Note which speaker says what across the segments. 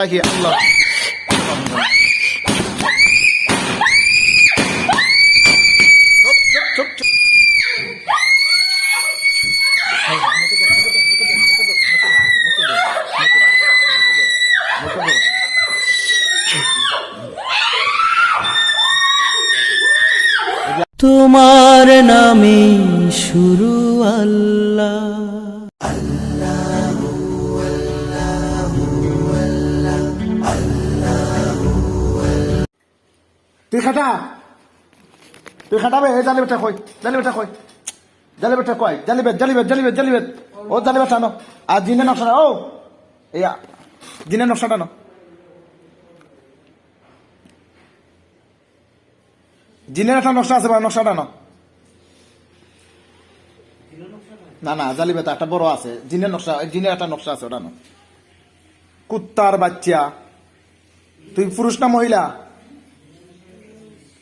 Speaker 1: আল্লাহ।
Speaker 2: তোমার নামে শুরু আল্লাহ
Speaker 1: তুই খাটা তুই খাটাবে এই জালি কই? জালি কই? জালি কই? জালি বেট জালি বেট ও জালি বেটা নো আর জিনের নকশাটা ও? ইয়া জিনের নকশাটা আছে বা নকশাটা নো না না জালি বেটা একটা বড় আছে। জিনের নকশা জিনের একটা নকশা আছে, ওটা কুত্তার বাচ্চা। তুই পুরুষ না মহিলা?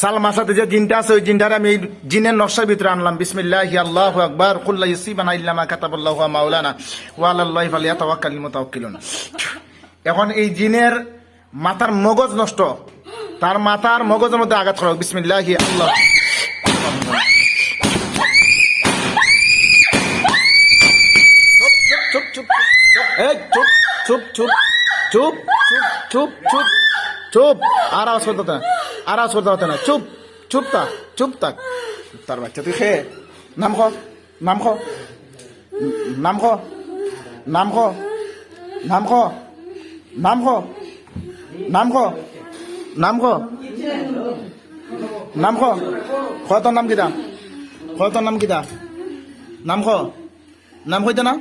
Speaker 1: সালমার সাথে যে জিনটা আছে ওই জিনটারে আমি জিনের নকশার ভিতরে আনলাম বিসমিল্লাহ আল্লাহ আকবার কুল্লা ইউসিবান আল্লামা কাতাবুল্লাহু মাওলানা ওয়া আলাল্লাহি ফালিয়াতাওয়াক্কালিল মুতাওয়াক্কিলুন এখন এই জিনের মাথার মগজ নষ্ট তার মাথার মগজের মধ্যে আঘাত করা। বিসমিল্লাহ আল্লাহ চুপ চুপ চুপ চুপ চুপ চুপ চুপ চুপ চুপ আর আওয়াজ করতে না করতে হতো না চুপ চুপ থাক চুপ থাক তার বাচ্চা তুই খেয়ে নাম খ নাম খ। নাম খ নাম খ নাম খ নাম খ নাম খ নাম খ। নাম খ খ তোর নাম কিতা? খ তোর নাম কিতা? নাম খ, নাম কইতে না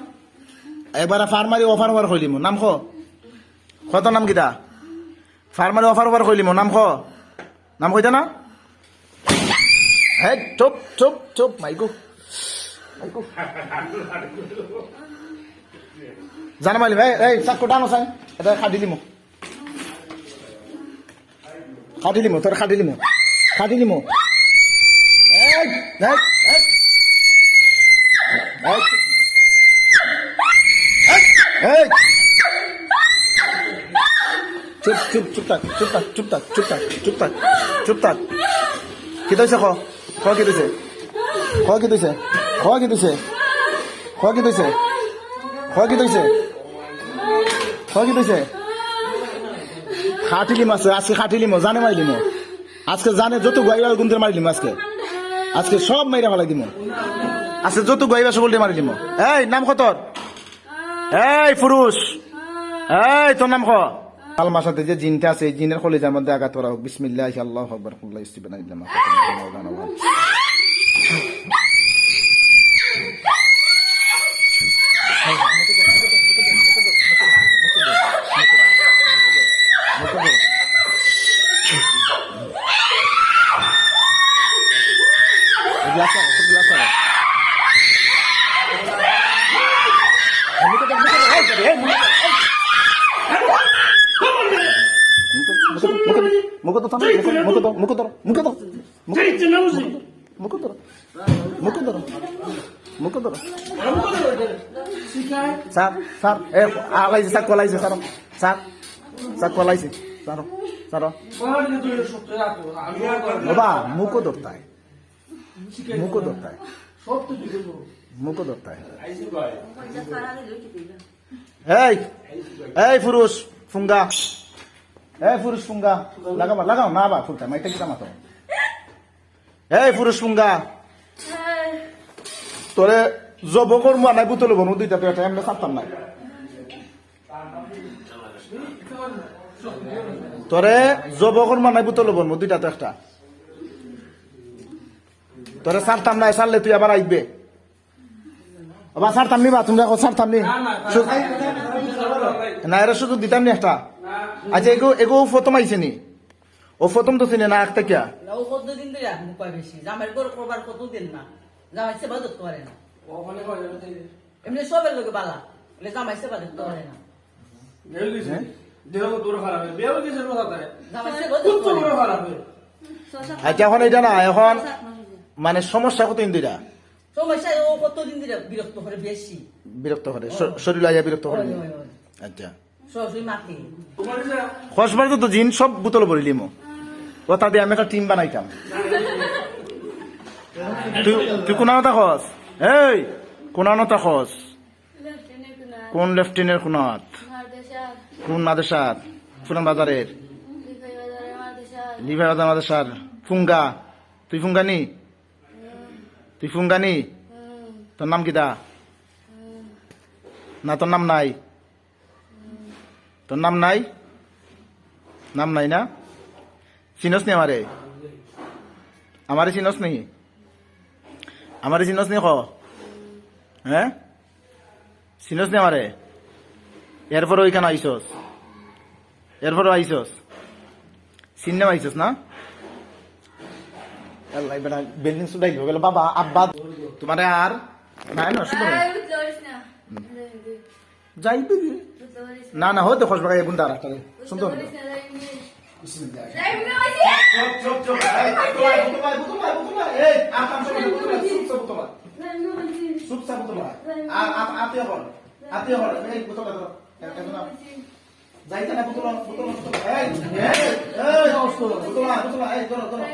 Speaker 1: এবারে ফার্মারি অফার ওভার কইলিম নাম খ খ তোর নাম কিতা? ফার্মারি অফার ওভার কইলিম নাম খ। নাম কইতে না? হে চুপ চুপ চুপ, মাইকু। মাইকু। জানা মালিম এই এই চাকু টানো চাই এটা খাটি দিমো খাটি দিমো তোর খাটি দিমো খাটি দিমো এই চুপ চুপ চুপ থাক চুপ থাক চুপ থাক চুপ থাক চুপ থাক চুপ থাক। কি তৈছে খ খ কি তৈছে খ কি তৈছে খ কি তৈছে খ কি তৈছে খ কি তৈছে খ কি খাটিলিম আছে আজকে খাটিলিম জানে মারিলিম আজকে জানে যত গাইবা গুনতে মারিলিম আজকে। আজকে সব মাইরা ফেলাই দিম। আজকে যত গাইবা সকলটি মারিলিম এই, নাম কতর এই পুরুষ এই তোর নাম ক? আলমার মাসাতে যে জিনটা আছে, এই জিনের কলিজার মধ্যে আঘাত করা হোক। বিসমিল্লাহ আল্লাহ আকবার। কুল্লাহ ইস্তিবান ইল্লামা মাওলানা ওয়া গ্লাস আছে গ্লাস আছে মুখ তো মুখ তো মুখ তো মুখ তো মুখ তো মুখ তো মুখ তো স্যার স্যার এ আলাইছে স্যার কলাইছে sir. Sir sir কলাইছে। Sir sir. বাবা মুখ ধরতায়। মুখ ধরতায়। মুখ ধরতায়। এই এই পুরুষ ফুঙ্গা। এই পুরুষ ফুঙ্গা লাগাবা লাগাও না বা ফুলটা মাইটা কিটা মাতো এই পুরুষ ফুঙ্গা তোরে জবকর মা নাই বুতলে বনু দুইটা এটা এমনি ছাড়তাম নাই তোরে জবকর মা নাই বুতলে বনু দুইটা তো একটা তোরে ছাড়তাম নাই ছাড়লে তুই আবার আইবে আবার ছাড়তাম নি বা তুমি দেখো ছাড়তাম নি না এরা শুধু দিতাম নি একটা আচ্ছা এগো এগো প্রথম আইছে নি ও প্রথম তো চিনে না একটা কিয়া?
Speaker 3: ও কত দিন ধরে আপনি কয় বেশি। জামাই করে করবার কত দিন না। জামাই সে বাদত করে না। ও মানে মনে করে
Speaker 4: এমনি সবের লগে বালা। বলে জামাই সে বাদত করে না।
Speaker 3: দেউ গেছে হ্যাঁ? দেহ তো দূর খারাপ হবে বেও গেছে কথা করে।
Speaker 4: জামাই
Speaker 3: সে
Speaker 4: বাদত
Speaker 3: করে খারাপ হবে
Speaker 1: আচ্ছা এখন এটা না এখন মানে সমস্যা কত দিন ধরে
Speaker 4: সমস্যা ও কত দিন ধরে বিরক্ত করে বেশি।
Speaker 1: বিরক্ত করে শরীর লাগে বিরক্ত করে আচ্ছা। খসবার তো জিন সব বোতল ভরিলিম ও তা দিয়ে আমি একটা টিম বানাইতাম। তুই তুই কোন কথা খস এই কোন কথা খস কোন লেফটেন্যান্ট কোনাত? কোন মাদেশার পুরান বাজারের? লিভাই বাজার মাদেশার ফুঙ্গা। তুই ফুঙ্গানি? তুই ফুঙ্গানি? তোর নাম কিটা না তোর নাম নাই। তোর নাম নাই? নাম নাই না? চিনস নি আমারে? আমারে চিনস নি? আমারে চিনস নি ক? হ্যাঁ চিনস নি আমারে? এরপর ওইখানে আইসস। এরপর আইসস। চিন্নে আইসস না? সুদাই গেল। বাবা আব্বা। তোমারে আর নাই না যাইবে? না না হতে খসবা গায়ে গুন্ডা রাখতে না যাইতে না বুতলা বুতলা বুতলা এই এই এই বুতলা বুতলা এই ধরো ধরো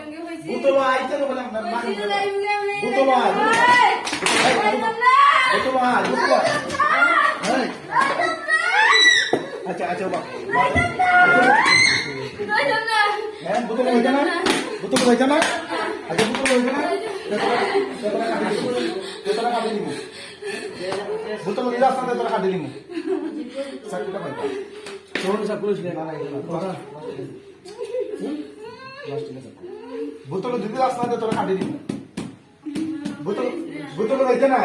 Speaker 1: বুতলা আইতে তো বললাম না বুতলা বুতলা বুতলা এই আচ্ছা আচ্ছা বাবা হ্যাঁ বুতল হইছে না? বুতল হইছে না? আচ্ছা বুতল হইছে না? তেতরা কাটি দিব তেতরা কাটি দিব বুতল দিলা সাথে তেতরা কাটি দিব সাকিটা পাইবা
Speaker 3: তোর সব পুলিশ নে।
Speaker 1: বুতল দিদি রাস্তা তেতরা কাটি দিব বুতল বুতল হইছে না?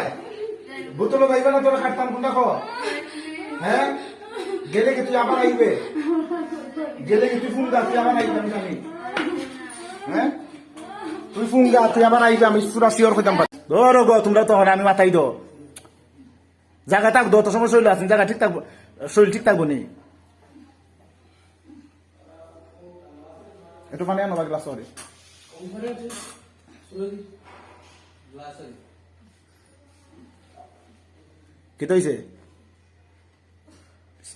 Speaker 1: বুতল হইবে না তোরা কাটতাম কোনটা কো হ্যাঁ? গেলে কি তুই আবার আইবে? গেলে কি তুই ফোন গা তুই আবার আইবে, আমি জানি হ্যাঁ তুই ফোন গা তুই আবার তোমরা তো আমি মাথায় দো। জায়গা থাকব তো সময় শরীর আছে, জায়গা ঠিক থাকব, শরীর ঠিক থাকব নি। একটু মানে আনো গ্লাস সরি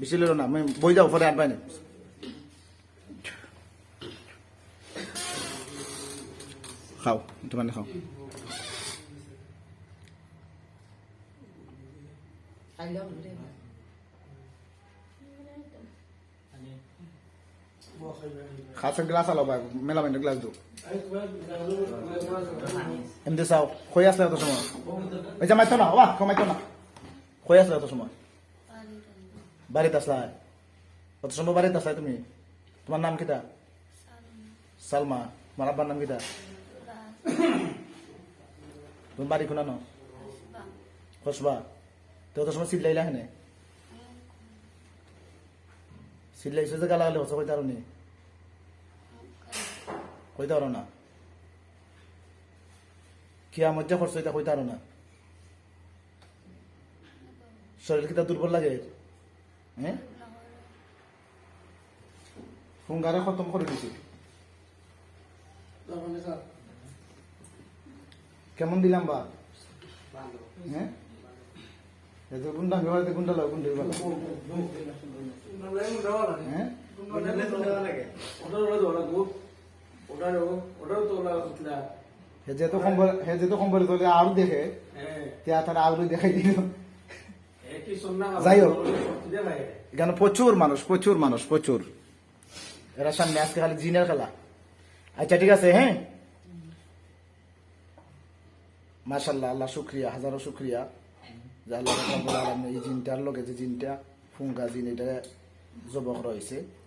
Speaker 1: বেশি লেলো না আমি বই যাও পরে আনবাই না খাও মানে খাও খাসের গ্লাস আলো ভাই মেলা মেলা গ্লাস দো এমনি চাও খৈ আসলে এত সময় ওই যে মাইতো না ওয়া কমাইতো না খৈ আসলে এত সময় বাড়িতে আসলা কত সময় বাড়িতে আসলাই তুমি? তোমার নাম কিটা? সালমা। তোমার আব্বার নাম কিটা? তুমি বাড়ি কোনা ন খসবা। তো অত সময় চিল্লাইলা হেনে চিল্লাইছো যে গালা গালি হচ্ছে, কইতে আরও নি? কইতে পারো না। কি আমার যা খরচ এটা কইতে পারো না। শরীর কিতা দুর্বল লাগে? হ্যাঁ? হুঙ্গারে খতম করে দিছি কেমন দিলাম বা? হ্যাঁ? গুন্ডা বিভাগে গুন্ডা লাগে গুন্ডা বিভাগ হ্যাঁ? হে যেহেতু সম্বল হে যেহেতু সম্বল তোলে আরও দেখে। তিয়া তারা আরও দেখাই দিল। যাই হোক। এখানে প্রচুর মানুষ প্রচুর মানুষ, প্রচুর। এরা সামনে আজকে খালি জিনের খেলা। আচ্ছা ঠিক আছে হ্যাঁ? মাশাল্লাহ আল্লাহ শুক্রিয়া, হাজারো শুক্রিয়া। যে আল্লাহ এই জিনটার লগে যে জিনটা ফুঙ্কা জিন এটা জবক রয়েছে।